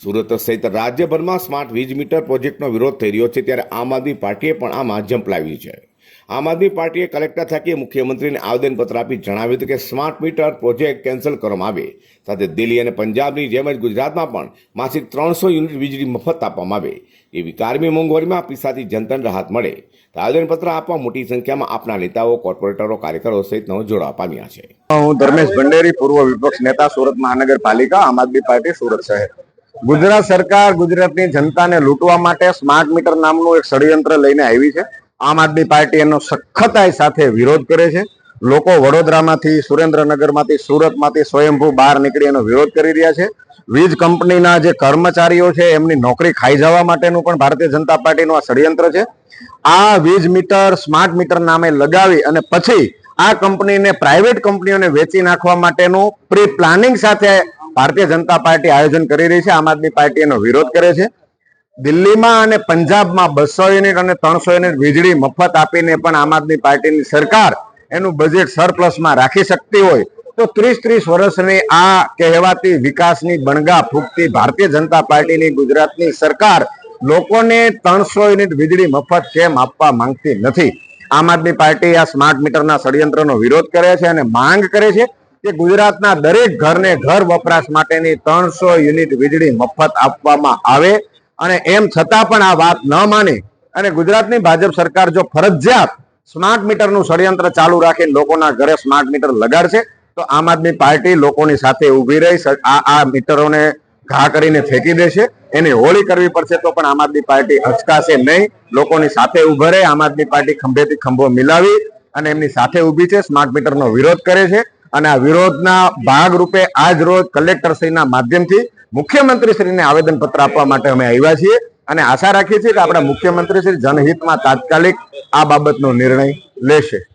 સુરત સહિત રાજ્યભરમાં સ્માર્ટ વીજ મીટર પ્રોજેક્ટનો વિરોધ થઈ રહ્યો છે ત્યારે આમ આદમી પાર્ટીએ પણ આમાં ઝંપલાવ્યું છે. આમ આદમી પાર્ટીએ કલેક્ટર થકી મુખ્યમંત્રીને આવેદનપત્ર આપી જણાવ્યું હતું કે સ્માર્ટ મીટર પ્રોજેક્ટ કેન્સલ કરવામાં આવે. સાથે દિલ્હી અને પંજાબની જેમ જ ગુજરાતમાં પણ માસિક ત્રણસો યુનિટ વીજળી મફત આપવામાં આવે. એવી કારમી મોંઘવારીમાં પીસાતી જનતાને રાહત મળે. તો આવેદનપત્ર આપવા મોટી સંખ્યામાં આપના નેતાઓ, કોર્પોરેટરો, કાર્યકરો સહિતનો જોડાવા પામ્યા છે. હું ધર્મેશ ભંડેરી, પૂર્વ વિપક્ષ નેતા સુરત મહાનગરપાલિકા, આમ આદમી પાર્ટી સુરત શહેર. ગુજરાત સરકાર ગુજરાતની જનતાને લૂંટવા માટે સ્માર્ટ મીટર નામનું એક ષડયંત્ર લઈને આવી છે. આમ આદમી પાર્ટી એનો સખતાઈ સાથે વિરોધ કરે છે. લોકો વડોદરામાંથી, સુરેન્દ્રનગરમાંથી, સુરતમાંથી સ્વયંભૂ બહાર નીકળી એનો વિરોધ કરી રહ્યા છે. વીજ કંપનીના જે કર્મચારીઓ છે, એમની નોકરી ખાઈ જવા માટેનું પણ ભારતીય જનતા પાર્ટીનું આ ષડયંત્ર છે. આ વીજ મીટર, સ્માર્ટ મીટર નામે લગાવી અને પછી આ કંપનીને, પ્રાઇવેટ કંપનીઓને વેચી નાખવા માટેનું પ્રી પ્લાનિંગ સાથે ભારતીય જનતા પાર્ટી આયોજન કરી રહી છે. આમ આદમી પાર્ટી એનો વિરોધ કરે છે. દિલ્હીમાં અને પંજાબમાં બસો યુનિટ અને ત્રણસો યુનિટ વીજળી મફત આપીને પણ આમ આદમી પાર્ટીની સરકાર એનું બજેટ સરપ્લસમાં રાખી શકતી હોય તો ત્રીસ ત્રીસ વર્ષની આ કહેવાતી વિકાસની બણગા ફૂંકતી ભારતીય જનતા પાર્ટીની ગુજરાતની સરકાર લોકોને ત્રણસો યુનિટ વીજળી મફત કેમ આપવા માંગતી નથી? આમ આદમી પાર્ટી આ સ્માર્ટ મીટરના ષડયંત્રનો વિરોધ કરે છે અને માંગ કરે છે કે ગુજરાતના દરેક ઘરને ઘર વપરાશ માટેની ત્રણસો યુનિટ વીજળી મફત આપવામાં આવે. અને એમ છતાં પણ આ વાત ન માની. અને ગુજરાતની ભાજપ સરકાર જો ફરજિયાત સ્માર્ટ મીટરનું ષડયંત્ર ચાલુ રાખીને લોકોના ઘરે સ્માર્ટ મીટર લગાડશે, તો આમ આદમી પાર્ટી લોકોની સાથે ઊભી રહી આ આ મીટરોને ઘા કરીને ફેંકી દેશે. એની હોળી કરવી પડશે તો પણ આમ આદમી પાર્ટી અચકાશે નહીં. લોકોની સાથે ઊભા રહે, આમ આદમી પાર્ટી ખંભેથી ખંભો મિલાવી અને એમની સાથે ઊભી છે, સ્માર્ટ મીટરનો વિરોધ કરે છે. અને આ વિરોધના ભાગરૂપે આજ રોજ કલેક્ટરશ્રીના માધ્યમથી મુખ્યમંત્રીશ્રીને આવેદનપત્ર આપવા માટે અમે આવ્યા છીએ અને આશા રાખીએ છીએ કે આપણા મુખ્યમંત્રીશ્રી જનહિતમાં તાત્કાલિક આ બાબતનો નિર્ણય લેશે.